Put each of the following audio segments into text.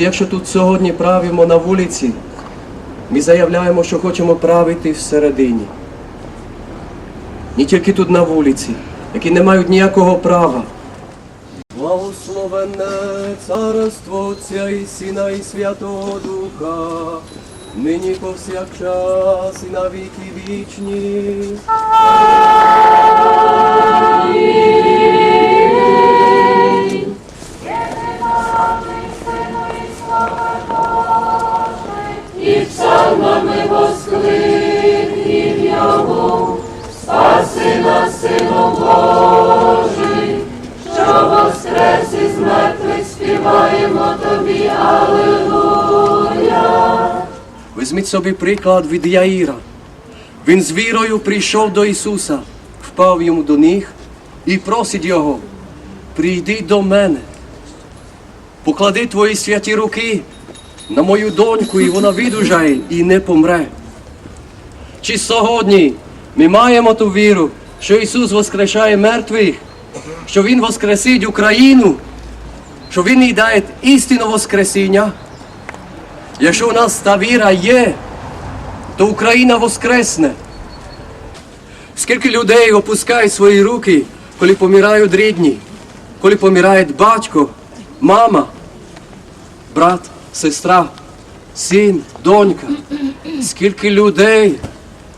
Якщо тут сьогодні правимо на вулиці, ми заявляємо, що хочемо правити всередині. Не тільки тут на вулиці, які не мають ніякого права. Благословенне царство Отця і Сина і Святого Духа, нині повсякчас і на віки вічні. І псалмами воскликнім йому, спаси нас, Сину Божий, що воскрес із мертвих співаємо тобі, Аллилуйя. Візьміть собі приклад від Яїра. Він з вірою прийшов до Ісуса, впав йому до ніг і просить Його, прийди до мене, поклади твої святі руки на мою доньку, і вона видужає і не помре. Чи сьогодні ми маємо ту віру, що Ісус воскрешає мертвих, що Він воскресить Україну, що Він їй дає істину Воскресіння? Якщо у нас та віра є, то Україна воскресне. Скільки людей опускають свої руки, коли помирають рідні, коли помирає батько, мама, брат, сестра, син, донька. Скільки людей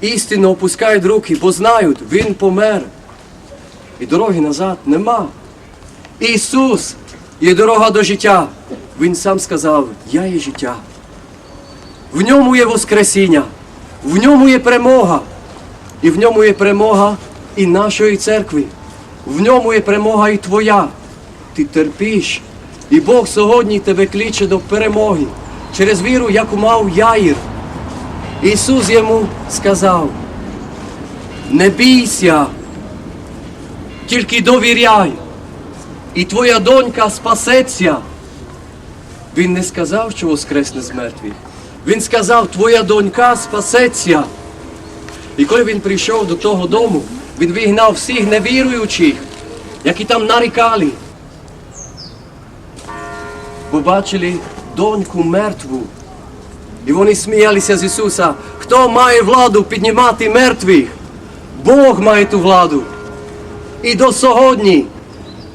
істинно опускають руки, бо знають, він помер. І дороги назад нема. Ісус є дорога до життя. Він сам сказав, я є життя. В ньому є Воскресіння, в ньому є перемога, і в ньому є перемога і нашої церкви. В ньому є перемога і твоя. Ти терпиш. І Бог сьогодні тебе кличе до перемоги через віру, яку мав Яїр. Ісус йому сказав: не бійся, тільки довіряй, і твоя донька спасеться. Він не сказав, що воскресне з мертвих. Він сказав, твоя донька спасеться. І коли він прийшов до того дому, він вигнав всіх невіруючих, які там нарікали. Бо бачили доньку мертву. І вони сміялися з Ісуса. Хто має владу піднімати мертвих? Бог має ту владу. І до сьогодні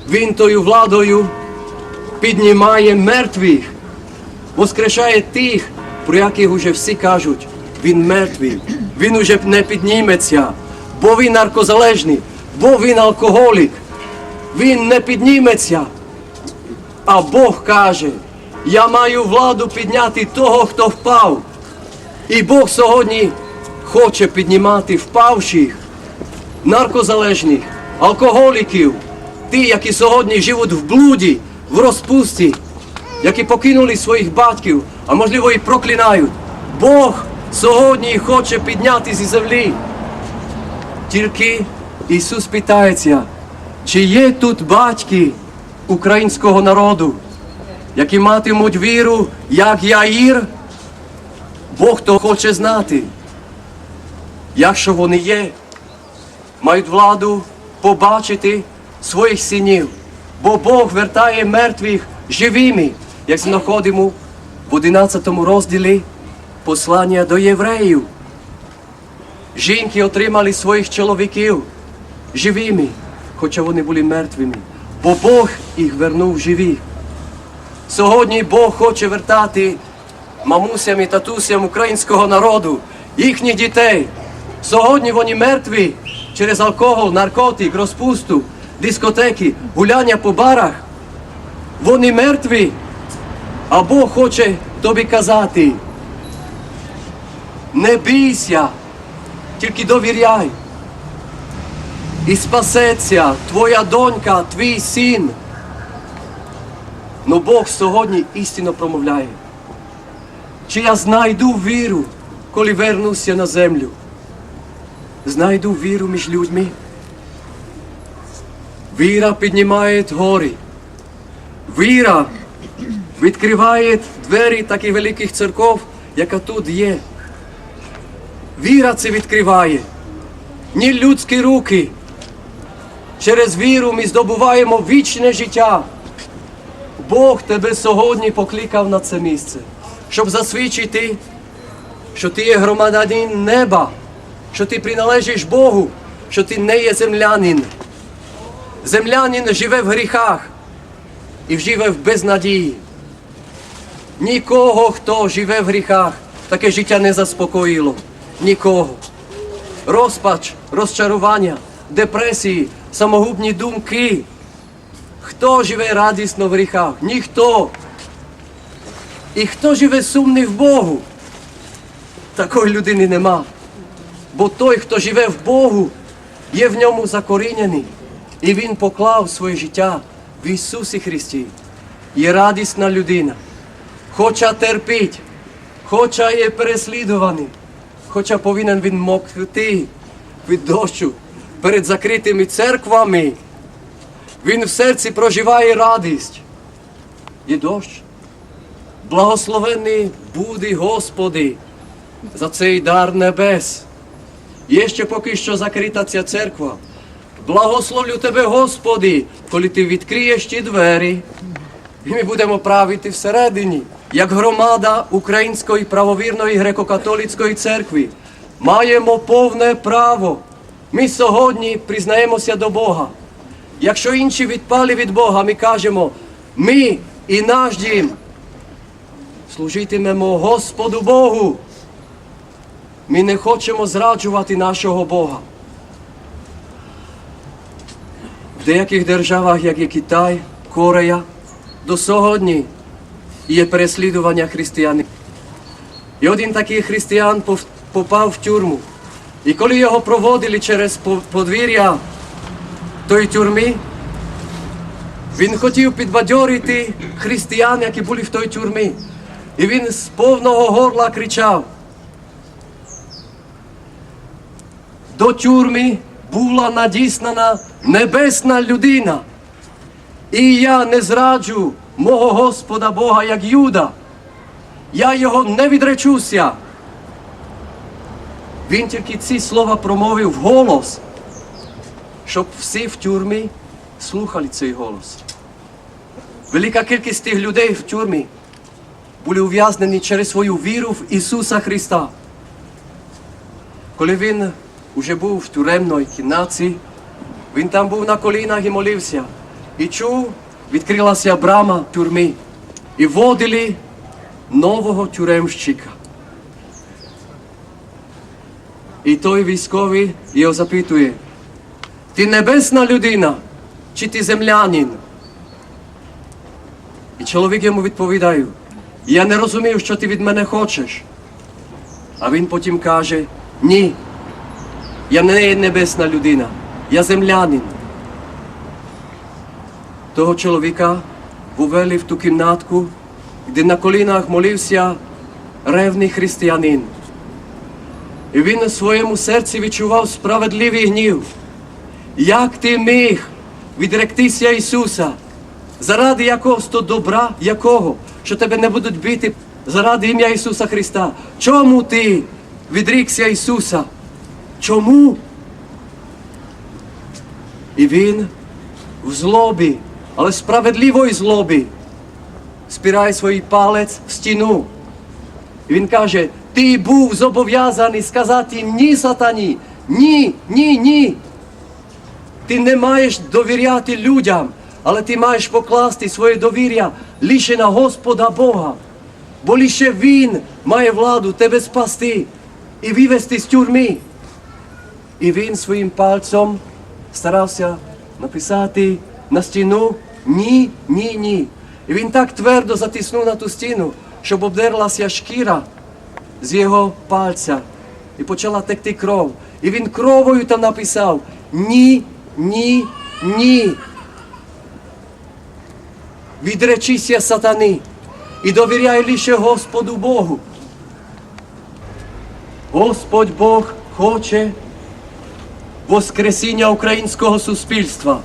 Він тою владою піднімає мертвих, воскрешає тих, про яких уже всі кажуть, він мертвий, він уже не підніметься, бо він наркозалежний, бо він алкоголік, він не підніметься. А Бог каже, я маю владу підняти того, хто впав. І Бог сьогодні хоче піднімати впавших, наркозалежних, алкоголіків, ті, які сьогодні живуть в блуді, в розпусті, які покинули своїх батьків, а можливо і проклинають. Бог сьогодні хоче підняти зі землі. Тільки Ісус питається, чи є тут батьки українського народу, які матимуть віру, як Яїр? Бог то хоче знати. Якщо вони є, мають владу побачити своїх синів, бо Бог вертає мертвих живими, як знаходимо в 11 розділі послання до євреїв. Жінки отримали своїх чоловіків живими, хоча вони були мертвими, бо Бог їх вернув живі. Сьогодні Бог хоче вертати мамусям і татусям українського народу, їхніх дітей. Сьогодні вони мертві через алкоголь, наркотик, розпусту, дискотеки, гуляння по барах. Вони мертві, а Бог хоче тобі казати. Не бійся, тільки довіряй. І спасеться твоя донька, твій син. Но Бог сьогодні істинно промовляє. Чи я знайду віру, коли вернуся на землю? Знайду віру між людьми. Віра піднімає гори. Віра відкриває двері таких великих церков, яка тут є. Віра це відкриває. Ні людські руки. Через віру ми здобуваємо вічне життя. Бог тебе сьогодні покликав на це місце, щоб засвідчити, що ти є громадянин неба, що ти приналежиш Богу, що ти не є землянин. Землянин живе в гріхах і живе в безнадії. Нікого, хто живе в гріхах, таке життя не заспокоїло. Нікого. Розпач, розчарування, депресії, самогубні думки. Хто живе радісно в гріхах? Ніхто. І хто живе сумний в Богу? Такої людини нема. Бо той, хто живе в Богу, є в ньому закорінений. І Він поклав своє життя в Ісусі Христі. Є радісна людина. Хоча терпіть, хоча є переслідуваний, хоча повинен він мокти від дощу перед закритими церквами. Він в серці проживає радість. Є дощ. Благословений буде Господи за цей дар небес. Є ще поки що закрита ця церква. Благословлю тебе, Господи, коли ти відкриєш ті двері, і ми будемо правити всередині, як громада Української правовірної греко-католицької церкви. Маємо повне право. Ми сьогодні признаємося до Бога. Якщо інші відпали від Бога, ми кажемо, ми і наш дім служитимемо Господу Богу. Ми не хочемо зраджувати нашого Бога. В деяких державах, як і Китай, Корея, до сьогодні є переслідування християн. І один такий християн попав в тюрму. І коли його проводили через подвір'я тої тюрми, він хотів підбадьорити християн, які були в той тюрмі. І він з повного горла кричав. До тюрми була надіслана небесна людина. І я не зраджу мого Господа Бога, як Юда. Я його не відречуся. Він тільки ці слова промовив голос, щоб всі в тюрмі слухали цей голос. Велика кількість тих людей в тюрмі були ув'язнені через свою віру в Ісуса Христа. Коли він уже був в тюремній кімнаті, він там був на колінах і молився. І чув, відкрилася брама тюрми. І водили нового тюремщика. І той військовий його запитує, ти небесна людина, чи ти землянин? І чоловік йому відповідає, я не розумів, що ти від мене хочеш. А він потім каже, ні, я не небесна людина, я землянин. Того чоловіка ввели в ту кімнатку, де на колінах молився ревний християнин. І він у своєму серці відчував справедливий гнів. Як ти міг відректися Ісуса? Заради якогось то добра, якого, що тебе не будуть бити заради ім'я Ісуса Христа. Чому ти відрікся Ісуса? Чому? І він в злобі, але справедливої злобі, спирає свій палець в стіну. І він каже, ти був зобов'язаний сказати ні сатані, ні, ні, ні. Ти не маєш довіряти людям, але ти маєш покласти своє довір'я лише на Господа Бога. Бо лише Він має владу тебе спасти і вивести з тюрми. І він своїм пальцем старався написати на стіну ні, ні, ні. І він так твердо затиснув на ту стіну, щоб обдерлася шкіра з його пальця і почала текти кров. І він кровою там написав ні, ні, ні. Відречися сатани і довіряй лише Господу Богу. Господь Бог хоче воскресіння українського суспільства.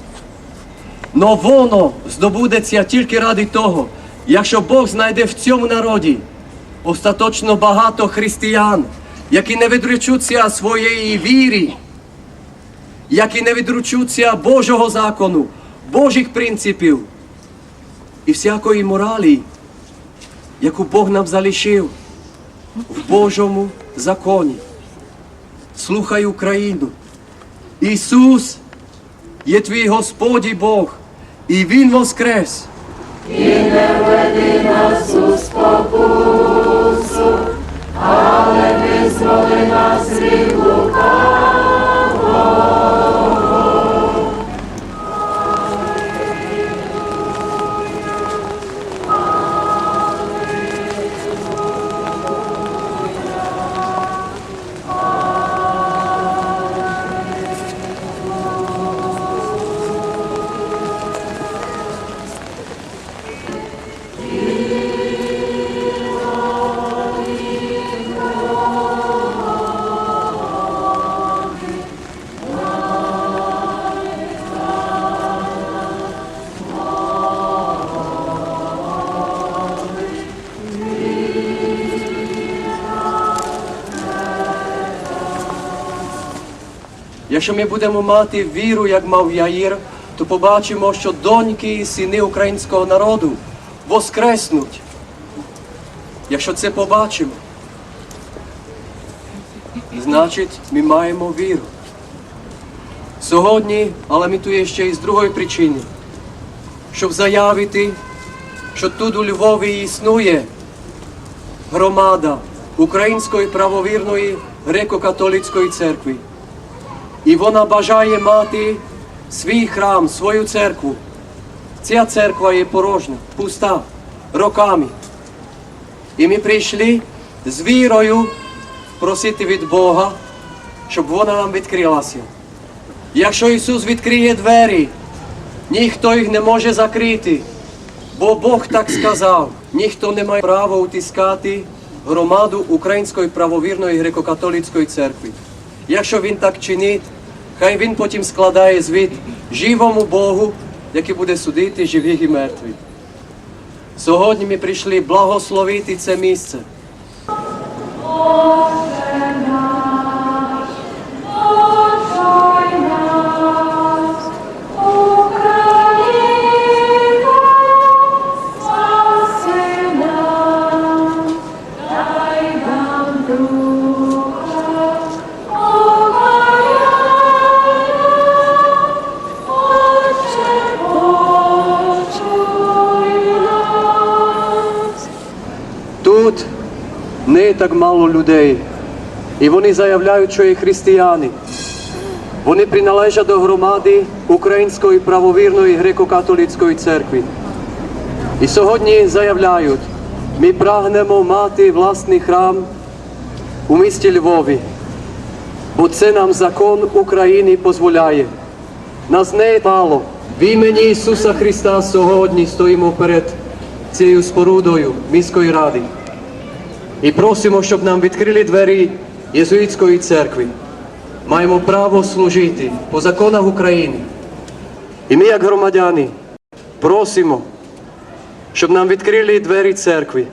Но воно здобудеться тільки ради того, якщо Бог знайде в цьому народі остаточно багато християн, які не відречуться своєї віри, які не відречуться Божого закону, Божих принципів. і всякої моралі, яку Бог нам залишив в Божому законі. Слухай Україну. Ісус є твій Господь і Бог, і Він воскрес. І не веди нас у спокусу, але визволи нас від лукавого. Якщо ми будемо мати віру, як мав Яїр, то побачимо, що доньки і сини українського народу воскреснуть. Якщо це побачимо, значить ми маємо віру. Сьогодні, але ми тут ще й з другої причини, щоб заявити, що тут у Львові існує громада Української правовірної греко-католицької церкви. І вона бажає мати свій храм, свою церкву. Ця церква є порожня, пуста, роками. І ми прийшли з вірою просити від Бога, щоб вона нам відкрилася. Якщо Ісус відкриє двері, ніхто їх не може закрити, бо Бог так сказав, ніхто не має права утискати громаду Української правовірної греко-католицької церкви. Якщо він так чинить, хай він потім складає звіт живому Богу, який буде судити живих і мертвих. Сьогодні ми прийшли благословити це місце. Не так мало людей. І вони заявляють, що є християни. Вони приналежать до громади Української правовірної греко-католицької церкви. І сьогодні заявляють, ми прагнемо мати власний храм у місті Львові, бо це нам закон України дозволяє. Нас не мало. В імені Ісуса Христа сьогодні стоїмо перед цією спорудою міської ради. І просимо, щоб нам відкрили двері Єзуїтської церкви. Маємо право служити по законах України. І ми, як громадяни, просимо, щоб нам відкрили двері церкви,